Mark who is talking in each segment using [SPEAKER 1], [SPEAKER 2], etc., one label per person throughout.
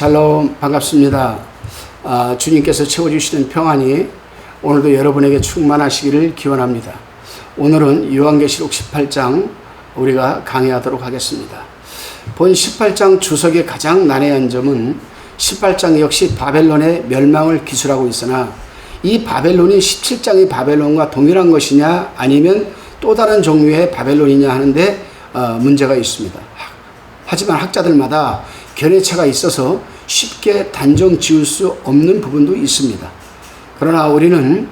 [SPEAKER 1] 샬롬 반갑습니다. 아, 주님께서 채워주시는 평안이 오늘도 여러분에게 충만하시기를 기원합니다. 오늘은 요한계시록 18장 우리가 강의하도록 하겠습니다. 본 18장 주석의 가장 난해한 점은 18장 역시 바벨론의 멸망을 기술하고 있으나 이 바벨론이 17장의 바벨론과 동일한 것이냐 아니면 또 다른 종류의 바벨론이냐 하는데 어, 문제가 있습니다. 하지만 학자들마다 견해차가 있어서 쉽게 단정 지을 수 없는 부분도 있습니다. 그러나 우리는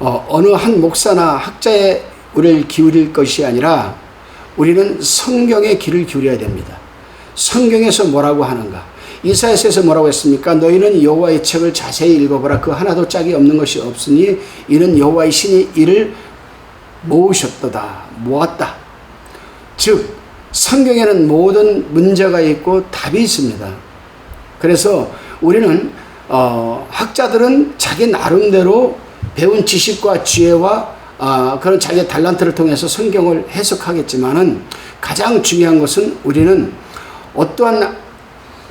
[SPEAKER 1] 어, 느 한 목사나 학자의 우리를 기울일 것이 아니라 우리는 성경의 길을 기울여야 됩니다. 성경에서 뭐라고 하는가? 이사야서에서 뭐라고 했습니까? 너희는 여호와의 책을 자세히 읽어보라. 그 하나도 짝이 없는 것이 없으니 이는 여호와의 신이 이를 모으셨도다. 모았다. 즉 성경에는 모든 문제가 있고 답이 있습니다. 그래서 우리는 어, 학자들은 자기 나름대로 배운 지식과 지혜와 어, 그런 자기의 달란트를 통해서 성경을 해석하겠지만은 가장 중요한 것은 우리는 어떠한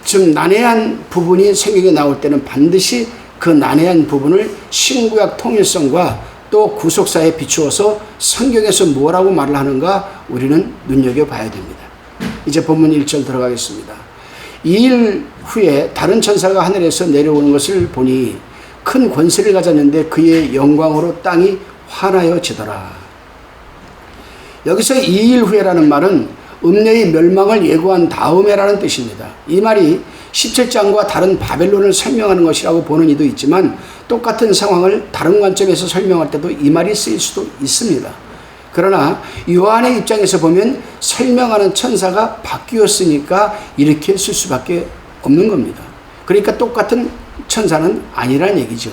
[SPEAKER 1] 좀 난해한 부분이 성경에 나올 때는 반드시 그 난해한 부분을 신구약 통일성과 또 구속사에 비추어서 성경에서 뭐라고 말을 하는가 우리는 눈여겨봐야 됩니다. 이제 본문 1절 들어가겠습니다. 2일 후에 다른 천사가 하늘에서 내려오는 것을 보니 큰 권세를 가졌는데 그의 영광으로 땅이 환하여지더라. 여기서 2일 후에라는 말은 음녀의 멸망을 예고한 다음에라는 뜻입니다. 이 말이 17장과 다른 바벨론을 설명하는 것이라고 보는 이도 있지만 똑같은 상황을 다른 관점에서 설명할 때도 이 말이 쓰일 수도 있습니다. 그러나 요한의 입장에서 보면 설명하는 천사가 바뀌었으니까 이렇게 쓸 수밖에 없는 겁니다. 그러니까 똑같은 천사는 아니라는 얘기죠.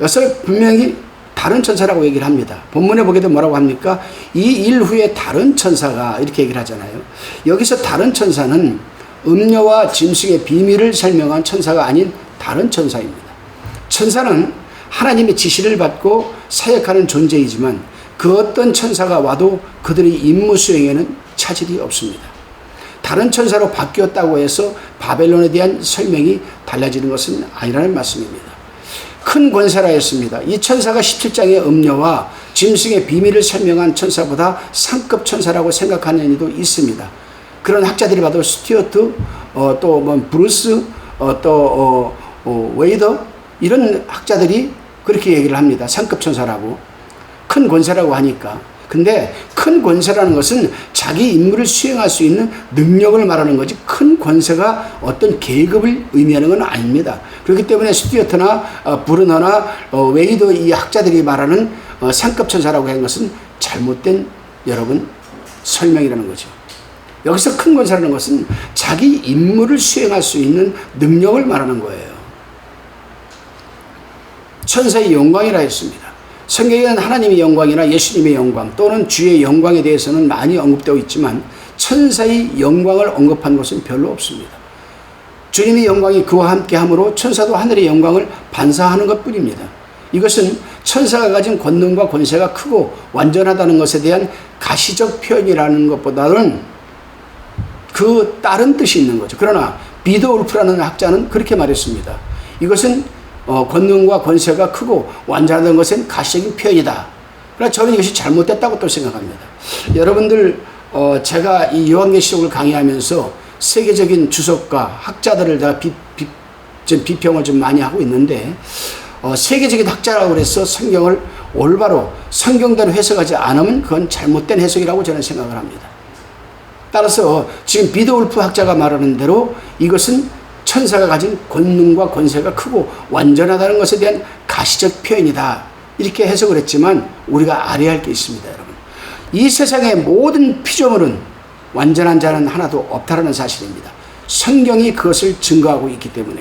[SPEAKER 1] 여기서 분명히 다른 천사라고 얘기를 합니다. 본문에 보게 되면 뭐라고 합니까? 이 일 후에 다른 천사가 이렇게 얘기를 하잖아요. 여기서 다른 천사는 음녀와 짐승의 비밀을 설명한 천사가 아닌 다른 천사입니다. 천사는 하나님의 지시를 받고 사역하는 존재이지만 그 어떤 천사가 와도 그들의 임무 수행에는 차질이 없습니다. 다른 천사로 바뀌었다고 해서 바벨론에 대한 설명이 달라지는 것은 아니라는 말씀입니다. 큰 권세라 했습니다. 이 천사가 17장의 음녀와 짐승의 비밀을 설명한 천사보다 상급 천사라고 생각하는 이도 있습니다. 그런 학자들이 봐도 스튜어트, 어, 또뭐 브루스, 어, 또 어, 어, 웨이더 이런 학자들이 그렇게 얘기를 합니다. 상급 천사라고 큰 권세라고 하니까. 근데 큰 권세라는 것은 자기 임무를 수행할 수 있는 능력을 말하는 거지 큰 권세가 어떤 계급을 의미하는 건 아닙니다. 그렇기 때문에 스튜어트나 어, 브루너나 어, 웨이더 이 학자들이 말하는 어, 상급 천사라고 하는 것은 잘못된 여러분 설명이라는 거죠. 여기서 큰 권세라는 것은 자기 임무를 수행할 수 있는 능력을 말하는 거예요. 천사의 영광이라 했습니다. 성경에는 하나님의 영광이나 예수님의 영광 또는 주의 영광에 대해서는 많이 언급되어 있지만 천사의 영광을 언급한 것은 별로 없습니다. 주님의 영광이 그와 함께 함으로 천사도 하늘의 영광을 반사하는 것 뿐입니다. 이것은 천사가 가진 권능과 권세가 크고 완전하다는 것에 대한 가시적 표현이라는 것보다는 그 다른 뜻이 있는 거죠. 그러나 비더 울프라는 학자는 그렇게 말했습니다. 이것은 어, 권능과 권세가 크고 완전하다는 것은 가시적인 표현이다. 그러나 저는 이것이 잘못됐다고 또 생각합니다. 여러분들 어, 제가 이 요한계시록을 강의하면서 세계적인 주석가 학자들을 다 비, 비, 좀 비평을 좀 많이 하고 있는데 어, 세계적인 학자라고 해서 성경을 올바로 성경대로 해석하지 않으면 그건 잘못된 해석이라고 저는 생각을 합니다. 따라서 지금 비더울프 학자가 말하는 대로 이것은 천사가 가진 권능과 권세가 크고 완전하다는 것에 대한 가시적 표현이다. 이렇게 해석을 했지만 우리가 알아야 할 게 있습니다, 여러분. 이 세상의 모든 피조물은 완전한 자는 하나도 없다라는 사실입니다. 성경이 그것을 증거하고 있기 때문에.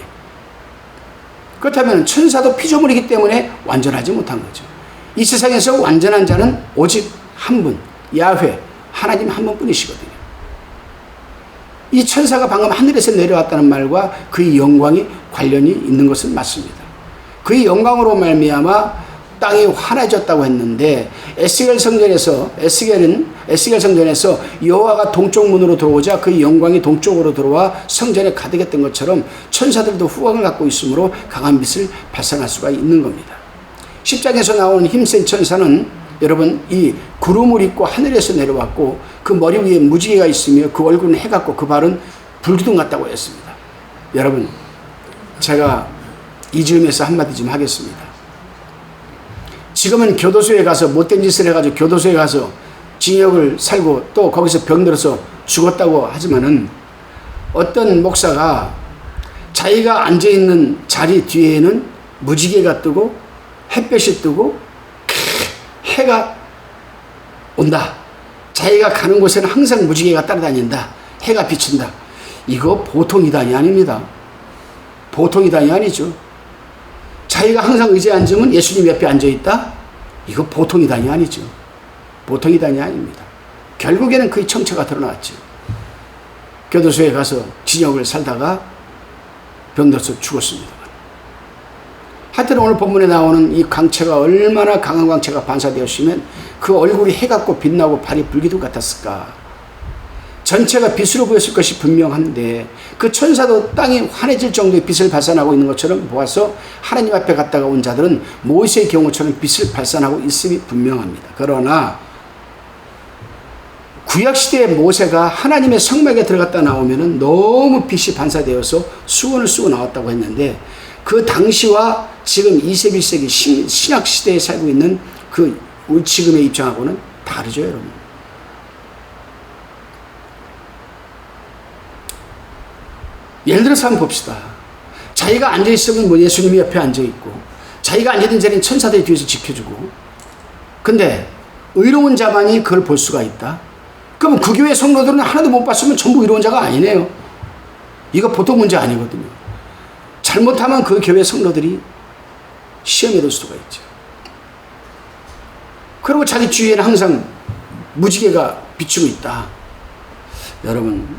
[SPEAKER 1] 그렇다면 천사도 피조물이기 때문에 완전하지 못한 거죠. 이 세상에서 완전한 자는 오직 한 분, 야훼, 하나님 한 분뿐이시거든요. 이 천사가 방금 하늘에서 내려왔다는 말과 그의 영광이 관련이 있는 것은 맞습니다. 그의 영광으로 말미암아 땅이 환해졌다고 했는데 에스겔 성전에서 에스겔은 에스겔 성전에서 여호와가 동쪽 문으로 들어오자 그 영광이 동쪽으로 들어와 성전에 가득했던 것처럼 천사들도 후광을 갖고 있으므로 강한 빛을 발산할 수가 있는 겁니다. 10장에서 나오는 힘센 천사는 여러분 이 구름을 입고 하늘에서 내려왔고 그 머리 위에 무지개가 있으며 그 얼굴은 해 같고 그 발은 불기둥 같다고 했습니다. 여러분 제가 이 즈음에서 한마디 좀 하겠습니다. 지금은 교도소에 가서 못된 짓을 해가지고 교도소에 가서 징역을 살고 또 거기서 병들어서 죽었다고 하지만은 어떤 목사가 자기가 앉아있는 자리 뒤에는 무지개가 뜨고 햇볕이 뜨고 해가 온다. 자기가 가는 곳에는 항상 무지개가 따라다닌다. 해가 비친다. 이거 보통 이단이 아닙니다. 보통 이단이 아니죠. 자기가 항상 의자에 앉으면 예수님 옆에 앉아 있다? 이거 보통 이단이 아니죠. 보통 이단이 아닙니다. 결국에는 그의 정체가 드러났죠. 교도소에 가서 진역을 살다가 병들어서 죽었습니다. 하여튼 오늘 본문에 나오는 이 광채가 얼마나 강한 광채가 반사되었으면 그 얼굴이 해같고 빛나고 발이 불기둥 같았을까. 전체가 빛으로 보였을 것이 분명한데 그 천사도 땅이 환해질 정도의 빛을 발산하고 있는 것처럼 보아서 하나님 앞에 갔다가 온 자들은 모세의 경우처럼 빛을 발산하고 있음이 분명합니다. 그러나 구약시대의 모세가 하나님의 성막에 들어갔다 나오면 너무 빛이 반사되어서 수건을 쓰고 나왔다고 했는데 그 당시와 지금 21세기 신약 시대에 살고 있는 그 지금의 입장하고는 다르죠, 여러분. 예를 들어서 한번 봅시다. 자기가 앉아있으면 뭐 예수님이 옆에 앉아있고, 자기가 앉아있는 자리는 천사들이 뒤에서 지켜주고, 근데 의로운 자만이 그걸 볼 수가 있다? 그러면 그 교회 성도들은 하나도 못 봤으면 전부 의로운 자가 아니네요. 이거 보통 문제 아니거든요. 잘못하면 그 교회 성도들이 시험에 들 수가 있죠. 그리고 자기 주위에는 항상 무지개가 비추고 있다. 여러분,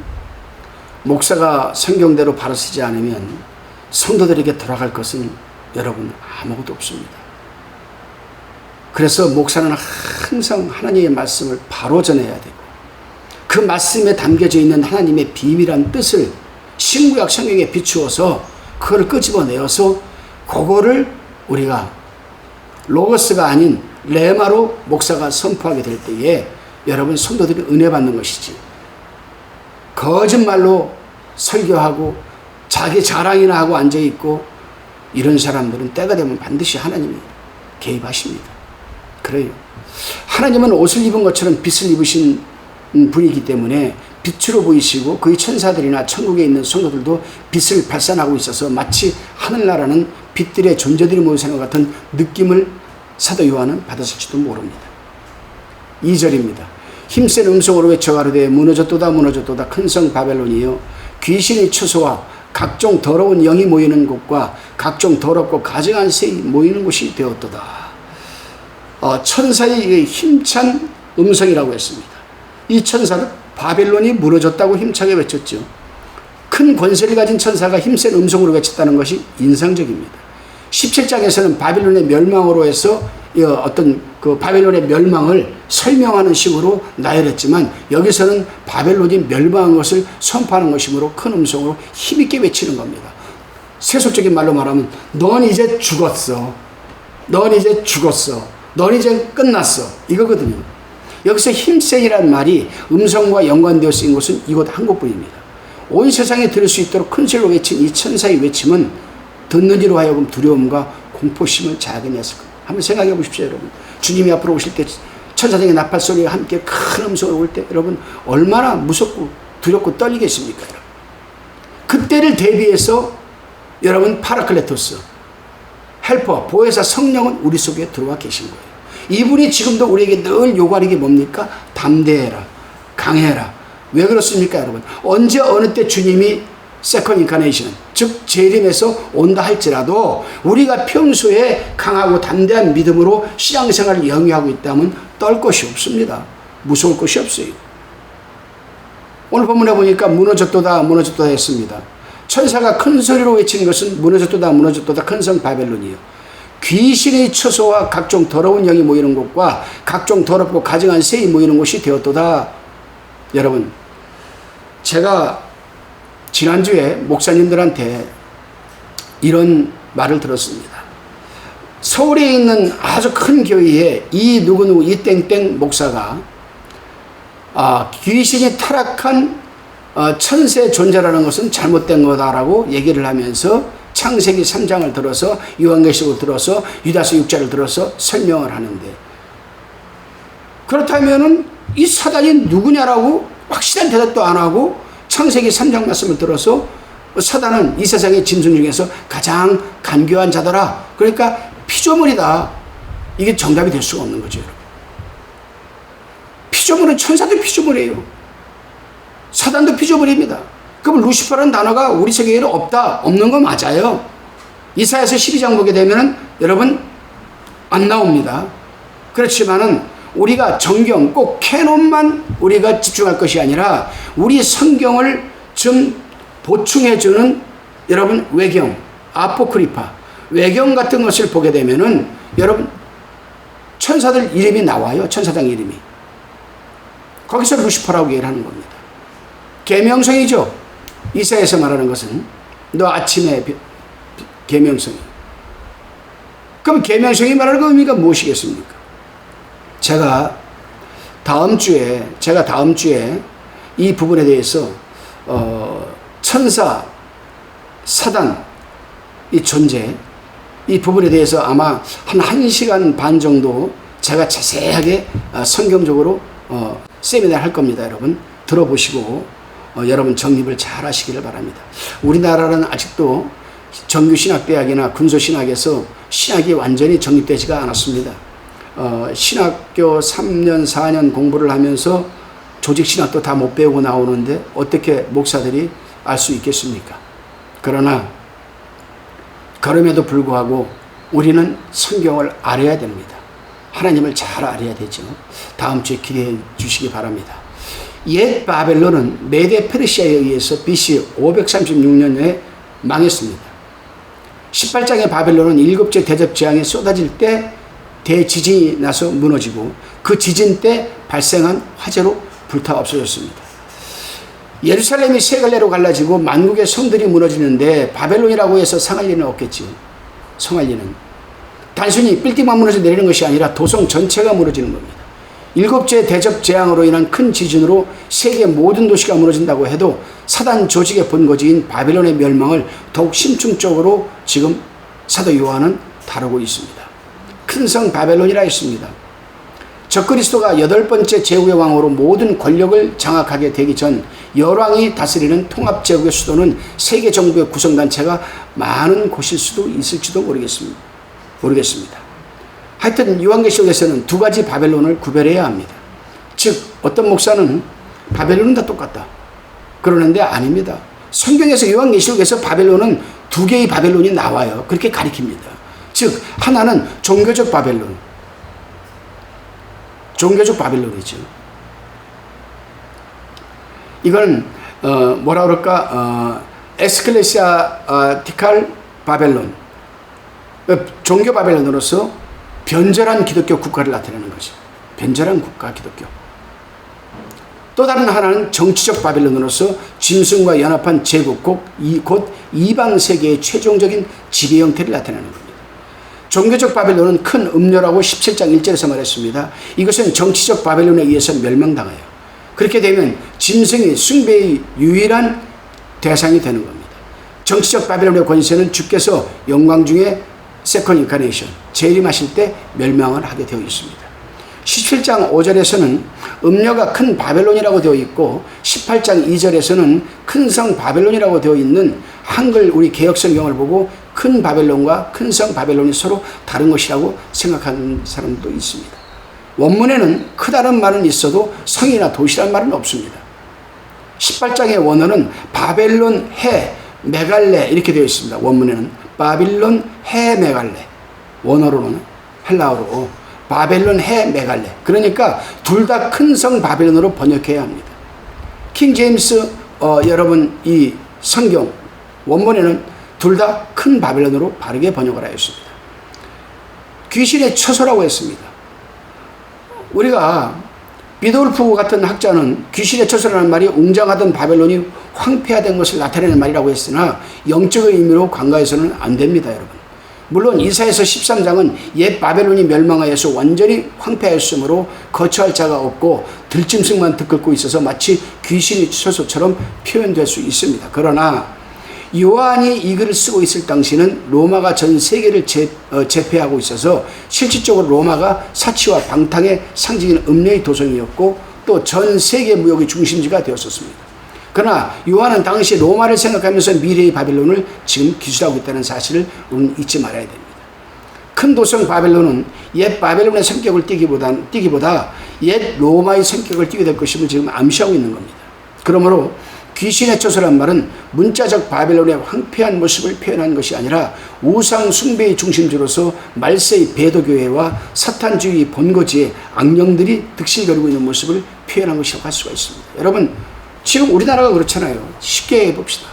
[SPEAKER 1] 목사가 성경대로 바로 쓰지 않으면 성도들에게 돌아갈 것은 여러분 아무것도 없습니다. 그래서 목사는 항상 하나님의 말씀을 바로 전해야 되고 그 말씀에 담겨져 있는 하나님의 비밀한 뜻을 신구약 성경에 비추어서 그걸 끄집어내어서 그거를 우리가 로거스가 아닌 레마로 목사가 선포하게 될 때에 여러분 성도들이 은혜 받는 것이지 거짓말로 설교하고 자기 자랑이나 하고 앉아 있고 이런 사람들은 때가 되면 반드시 하나님이 개입하십니다. 그래요. 하나님은 옷을 입은 것처럼 빛을 입으신 분이기 때문에 빛으로 보이시고 그의 천사들이나 천국에 있는 성도들도 빛을 발산하고 있어서 마치 하늘나라는 빛들의 존재들이 모여 사는 것 같은 느낌을 사도 요한은 받았을지도 모릅니다. 2절입니다. 힘센 음성으로 외쳐 가로되 무너졌도다 무너졌도다 큰 성 바벨론이여 귀신의 처소와 각종 더러운 영이 모이는 곳과 각종 더럽고 가증한 새이 모이는 곳이 되었도다. 어, 천사의 힘찬 음성이라고 했습니다. 이 천사는 바벨론이 무너졌다고 힘차게 외쳤죠. 큰 권세를 가진 천사가 힘센 음성으로 외쳤다는 것이 인상적입니다. 17장에서는 바벨론의 멸망으로 해서 어떤 그 바벨론의 멸망을 설명하는 식으로 나열했지만 여기서는 바벨론이 멸망한 것을 선포하는 것이므로 큰 음성으로 힘있게 외치는 겁니다. 세속적인 말로 말하면 넌 이제 죽었어. 넌 이제 죽었어. 넌 이제 끝났어. 이거거든요. 여기서 힘세이란 말이 음성과 연관되어 쓰인 곳은 이곳 한 곳뿐입니다. 온 세상에 들을 수 있도록 큰 소리로 외친 이 천사의 외침은 듣는 이로 하여금 두려움과 공포심을 자게 했을 겁니다. 한번 생각해 보십시오, 여러분. 주님이 앞으로 오실 때 천사장의 나팔 소리가 함께 큰 음성으로 올때 여러분 얼마나 무섭고 두렵고 떨리겠습니까, 여러분. 그때를 대비해서 여러분 파라클레토스 헬퍼 보혜사 성령은 우리 속에 들어와 계신 거예요. 이분이 지금도 우리에게 늘 요구하는 게 뭡니까? 담대해라. 강해라. 왜 그렇습니까, 여러분? 언제 어느 때 주님이 세컨 인카네이션, 즉 재림에서 온다 할지라도 우리가 평소에 강하고 담대한 믿음으로 신앙생활을 영위하고 있다면 떨 것이 없습니다. 무서울 것이 없어요. 오늘 본문에 보니까 무너졌도다 무너졌도다 했습니다. 천사가 큰 소리로 외친 것은 무너졌도다 무너졌도다 큰 성 바벨론이요. 귀신의 처소와 각종 더러운 영이 모이는 곳과 각종 더럽고 가증한 새이 모이는 곳이 되었도다. 여러분, 제가 지난주에 목사님들한테 이런 말을 들었습니다. 서울에 있는 아주 큰 교회에 이 누구누구 이 땡땡 목사가 아, 귀신이 타락한 어, 천세 존재라는 것은 잘못된 거다라고 얘기를 하면서 창세기 3장을 들어서 요한계시록을 들어서 유다서 6자를 들어서 설명을 하는데 그렇다면은 이 사단이 누구냐라고 확실한 대답도 안 하고 창세기 3장 말씀을 들어서 사단은 이 세상의 짐승 중에서 가장 간교한 자더라. 그러니까 피조물이다. 이게 정답이 될 수가 없는 거죠. 피조물은 천사도 피조물이에요. 사단도 피조물입니다. 그럼 루시퍼라는 단어가 우리 세계에는 없다. 없는 거 맞아요. 이사야서 12장 보게 되면은 여러분 안 나옵니다. 그렇지만은 우리가 정경 꼭 캐논만 우리가 집중할 것이 아니라 우리 성경을 좀 보충해 주는 여러분 외경, 아포크리파, 외경 같은 것을 보게 되면은 여러분 천사들 이름이 나와요. 천사장 이름이. 거기서 루시퍼라고 얘기를 하는 겁니다. 계명성이죠. 이사에서 말하는 것은 너 아침에 계명성이. 그럼 계명성이 말하는 의미가 무엇이겠습니까? 제가 다음 주에 제가 다음 주에 이 부분에 대해서 어, 천사, 사단, 이 존재, 이 부분에 대해서 아마 한 1시간 반 정도 제가 자세하게 어, 성경적으로 어, 세미나를 할 겁니다, 여러분. 들어보시고 어, 여러분 정립을 잘 하시기를 바랍니다. 우리나라는 아직도 정규신학대학이나 군소신학에서 신학이 완전히 정립되지가 않았습니다. 어, 신학교 3년, 4년 공부를 하면서 조직신학도 다 못 배우고 나오는데 어떻게 목사들이 알 수 있겠습니까? 그러나 그럼에도 불구하고 우리는 성경을 알아야 됩니다. 하나님을 잘 알아야 되죠. 다음 주에 기대해 주시기 바랍니다. 옛 바벨론은 메데 페르시아에 의해서 BC 536년에 망했습니다. 18장의 바벨론은 일곱째 대접 재앙이 쏟아질 때 대지진이 나서 무너지고 그 지진 때 발생한 화재로 불타 없어졌습니다. 예루살렘이 세 갈래로 갈라지고 만국의 성들이 무너지는데 바벨론이라고 해서 상할 리는 없겠지요. 성할 리는. 단순히 빌딩만 무너져 내리는 것이 아니라 도성 전체가 무너지는 겁니다. 일곱째 대접 재앙으로 인한 큰 지진으로 세계 모든 도시가 무너진다고 해도 사단 조직의 본거지인 바벨론의 멸망을 더욱 심층적으로 지금 사도 요한은 다루고 있습니다. 큰 성 바벨론이라 했습니다. 적그리스도가 여덟 번째 제국의 왕으로 모든 권력을 장악하게 되기 전 열왕이 다스리는 통합 제국의 수도는 세계 정부의 구성단체가 많은 곳일 수도 있을지도 모르겠습니다. 모르겠습니다. 하여튼 요한계시록에서는 두 가지 바벨론을 구별해야 합니다. 즉 어떤 목사는 바벨론은 다 똑같다. 그러는데 아닙니다. 성경에서 요한계시록에서 바벨론은 두 개의 바벨론이 나와요. 그렇게 가리킵니다. 즉 하나는 종교적 바벨론, 종교적 바빌론이죠. 이건 어, 뭐라 그럴까 어, 에스클레시아티칼 바벨론 어, 종교 바벨론으로서 변절한 기독교 국가를 나타내는 거죠. 변절한 국가 기독교. 또 다른 하나는 정치적 바벨론으로서 짐승과 연합한 제국 곧 이방 세계의 최종적인 지배 형태를 나타내는 겁니다. 종교적 바벨론은 큰 음료라고 17장 1절에서 말했습니다. 이것은 정치적 바벨론에 의해서 멸망당해요. 그렇게 되면 짐승이 숭배의 유일한 대상이 되는 겁니다. 정치적 바벨론의 권세는 주께서 영광 중에 세컨 인카네이션 재림하실 때 멸망을 하게 되어 있습니다. 17장 5절에서는 음료가 큰 바벨론이라고 되어 있고 18장 2절에서는 큰 성 바벨론이라고 되어 있는 한글 우리 개혁 성경을 보고 큰 바벨론과 큰 성 바벨론이 서로 다른 것이라고 생각하는 사람도 있습니다. 원문에는 크다는 말은 있어도 성이나 도시란 말은 없습니다. 18장의 원어는 바벨론 해 메갈레 이렇게 되어 있습니다. 원문에는 바빌론 해 메갈레 원어로는 헬라어로 바벨론 해 메갈레 그러니까 둘 다 큰 성 바벨론으로 번역해야 합니다. 킹 제임스 어, 여러분 이 성경 원문에는 둘 다 큰 바벨론으로 바르게 번역을 하였습니다. 귀신의 처소라고 했습니다. 우리가 비돌프 같은 학자는 귀신의 처소라는 말이 웅장하던 바벨론이 황폐화된 것을 나타내는 말이라고 했으나 영적인 의미로 관가해서는 안 됩니다, 여러분. 물론 이사에서 13장은 옛 바벨론이 멸망하여서 완전히 황폐하였으므로 거처할 자가 없고 들짐승만 들끓고 있어서 마치 귀신의 처소처럼 표현될 수 있습니다. 그러나 요한이 이 글을 쓰고 있을 당시는 로마가 전 세계를 제, 어, 제패하고 있어서 실질적으로 로마가 사치와 방탕의 상징인 음료의 도성이었고 또 전 세계 무역의 중심지가 되었었습니다. 그러나 요한은 당시 로마를 생각하면서 미래의 바빌론을 지금 기술하고 있다는 사실을 우리는 잊지 말아야 됩니다. 큰 도성 바벨론은 옛 바벨론의 성격을 띠기보다, 띠기보다 옛 로마의 성격을 띠게 될 것임을 지금 암시하고 있는 겁니다. 그러므로 귀신의 처소란 말은 문자적 바벨론의 황폐한 모습을 표현한 것이 아니라 우상 숭배의 중심지로서 말세의 배도교회와 사탄주의 본거지의 악령들이 득실거리고 있는 모습을 표현한 것이라고 할 수가 있습니다. 여러분 지금 우리나라가 그렇잖아요. 쉽게 해봅시다.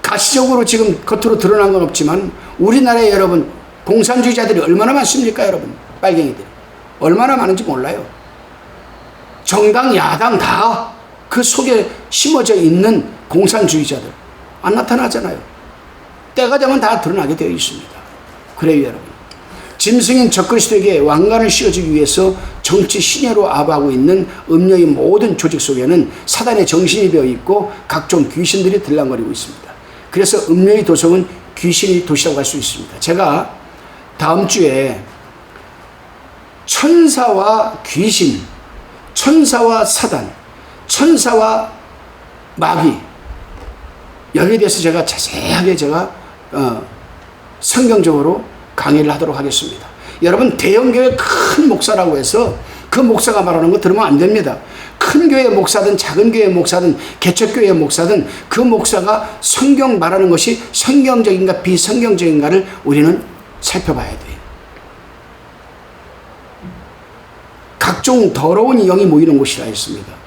[SPEAKER 1] 가시적으로 지금 겉으로 드러난 건 없지만 우리나라에 여러분 공산주의자들이 얼마나 많습니까 여러분 빨갱이들 얼마나 많은지 몰라요. 정당 야당 다 그 속에 심어져 있는 공산주의자들 안 나타나잖아요. 때가 되면 다 드러나게 되어 있습니다. 그래요 여러분. 짐승인 적그리스도에게 왕관을 씌워주기 위해서 정치 신예로 아부하고 있는 음녀의 모든 조직 속에는 사단의 정신이 되어 있고 각종 귀신들이 들락거리고 있습니다. 그래서 음녀의 도성은 귀신의 도시라고 할 수 있습니다. 제가 다음 주에 천사와 귀신, 천사와 사단, 천사와 마귀 여기에 대해서 제가 자세하게 제가 어, 성경적으로 강의를 하도록 하겠습니다. 여러분 대형교회 큰 목사라고 해서 그 목사가 말하는 거 들으면 안 됩니다. 큰 교회 목사든 작은 교회 목사든 개척교회 목사든 그 목사가 성경 말하는 것이 성경적인가 비성경적인가를 우리는 살펴봐야 돼요. 각종 더러운 영이 모이는 곳이라 했습니다.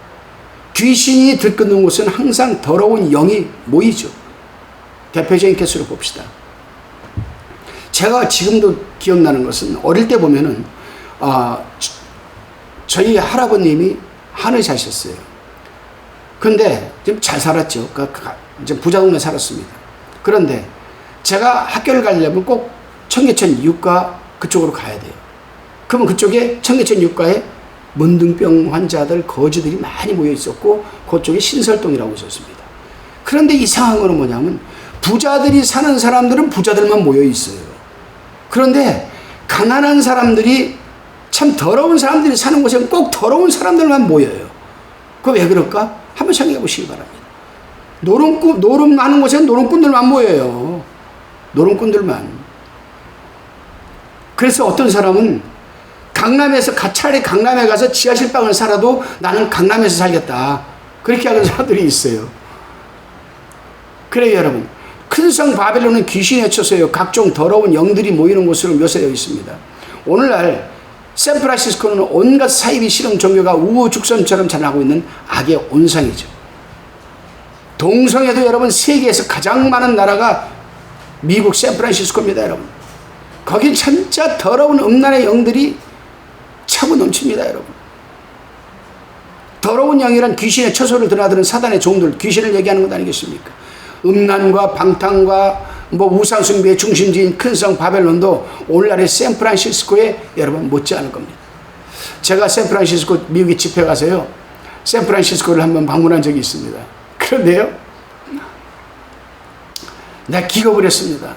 [SPEAKER 1] 귀신이 들끓는 곳은 항상 더러운 영이 모이죠. 대표적인 케이스로 봅시다. 제가 지금도 기억나는 것은 어릴 때 보면은 어, 저희 할아버님이 하늘 사셨어요. 근데 좀 잘 살았죠. 그, 그, 부자 동네 살았습니다. 그런데 제가 학교를 가려면 꼭 청계천 육가 그쪽으로 가야 돼요. 그러면 그쪽에 청계천 육가에 문둥병 환자들, 거지들이 많이 모여 있었고 그쪽에 신설동이라고 있었습니다. 그런데 이상한 거는 뭐냐면 부자들이 사는 사람들은 부자들만 모여 있어요. 그런데 가난한 사람들이 참 더러운 사람들이 사는 곳에 꼭 더러운 사람들만 모여요. 그 왜 그럴까? 한번 생각해 보시기 바랍니다. 노름꾼, 노름 하는 곳에는 노름꾼들만 모여요. 노름꾼들만. 그래서 어떤 사람은 강남에서 차라리 강남에 가서 지하실 방을 살아도 나는 강남에서 살겠다. 그렇게 하는 사람들이 있어요. 그래요, 여러분. 큰 성 바벨론은 귀신에 쳐서요. 각종 더러운 영들이 모이는 곳으로 묘사되어 있습니다. 오늘날 샌프란시스코는 온갖 사이비 실험 종교가 우후죽순처럼 자라고 있는 악의 온상이죠. 동성에도 여러분 세계에서 가장 많은 나라가 미국 샌프란시스코입니다, 여러분. 거긴 진짜 더러운 음란의 영들이 차고 넘칩니다, 여러분. 더러운 영이란 귀신의 처소를 드나드는 사단의 종들, 귀신을 얘기하는 것 아니겠습니까? 음란과 방탕과 뭐 우상숭배의 중심지인 큰 성 바벨론도 오늘날의 샌프란시스코에 여러분 못지않을 겁니다. 제가 샌프란시스코 미국에 집회 가서요. 샌프란시스코를 한번 방문한 적이 있습니다. 그런데요. 내가 기겁을 했습니다.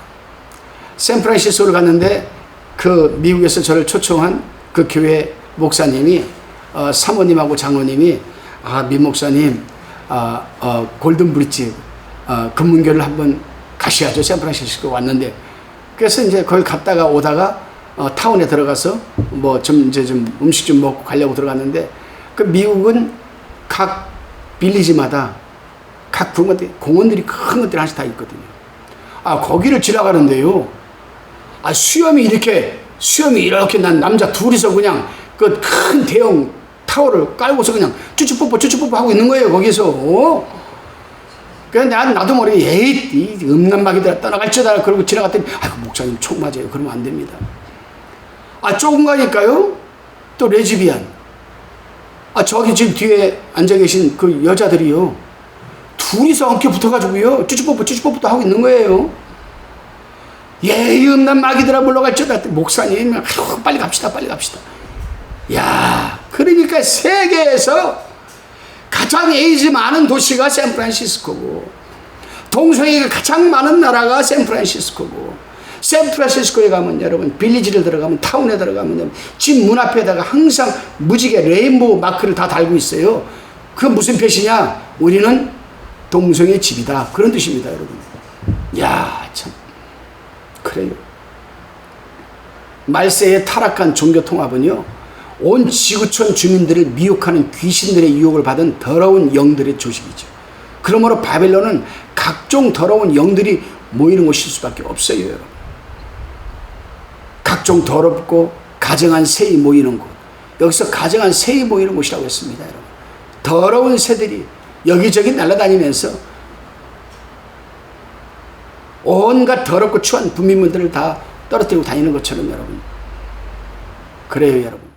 [SPEAKER 1] 샌프란시스코를 갔는데 그 미국에서 저를 초청한 그 교회 목사님이 어, 사모님하고 장로님이 아, 민 목사님 아, 어, 골든 브릿지 어, 금문교를 한번 가셔야죠. 샌프란시스코 왔는데 그래서 이제 거기 갔다가 오다가 어, 타운에 들어가서 뭐 좀 이제 좀 음식 좀 먹고 가려고 들어갔는데 그 미국은 각 빌리지마다 각 부모들 공원들이 큰 것들이 하나씩 다 있거든요. 아 거기를 지나가는데요. 아 수염이 이렇게 수염이 이렇게 난 남자 둘이서 그냥 그 큰 대형 타워를 깔고서 그냥 쭈쭈뽀뽀 쭈쭈뽀뽀 하고 있는 거예요 거기서. 그래서 난 나도 모르게 에이 이 음란마귀들아 떠나갈지어다 그러고 지나갔더니 아이고 목사님 총 맞아요. 그러면 안 됩니다. 아 좁은 거니까요. 또 레즈비안. 아 저기 지금 뒤에 앉아 계신 그 여자들이요. 둘이서 엉켜 붙어가지고요. 쭈쭈뽀뽀 쭈쭈뽀뽀도 하고 있는 거예요 예이 음란 마귀들아 물러갈지어다 목사님 아이고, 빨리 갑시다 빨리 갑시다. 야 그러니까 세계에서 가장 에이즈 많은 도시가 샌프란시스코고 동성애가 가장 많은 나라가 샌프란시스코고 샌프란시스코에 가면 여러분 빌리지를 들어가면 타운에 들어가면 집 문 앞에다가 항상 무지개 레인보우 마크를 다 달고 있어요. 그 무슨 표시냐? 우리는 동성애 집이다. 그런 뜻입니다 여러분. 야 참 그래요 말세의 타락한 종교 통합은요 온 지구촌 주민들을 미혹하는 귀신들의 유혹을 받은 더러운 영들의 조직이죠. 그러므로 바벨론은 각종 더러운 영들이 모이는 곳일 수밖에 없어요, 여러분. 각종 더럽고 가정한 새이 모이는 곳. 여기서 가정한 새이 모이는 곳이라고 했습니다, 여러분. 더러운 새들이 여기저기 날아다니면서 온갖 더럽고 추한 분민물들을 다 떨어뜨리고 다니는 것처럼 여러분. 그래요, 여러분.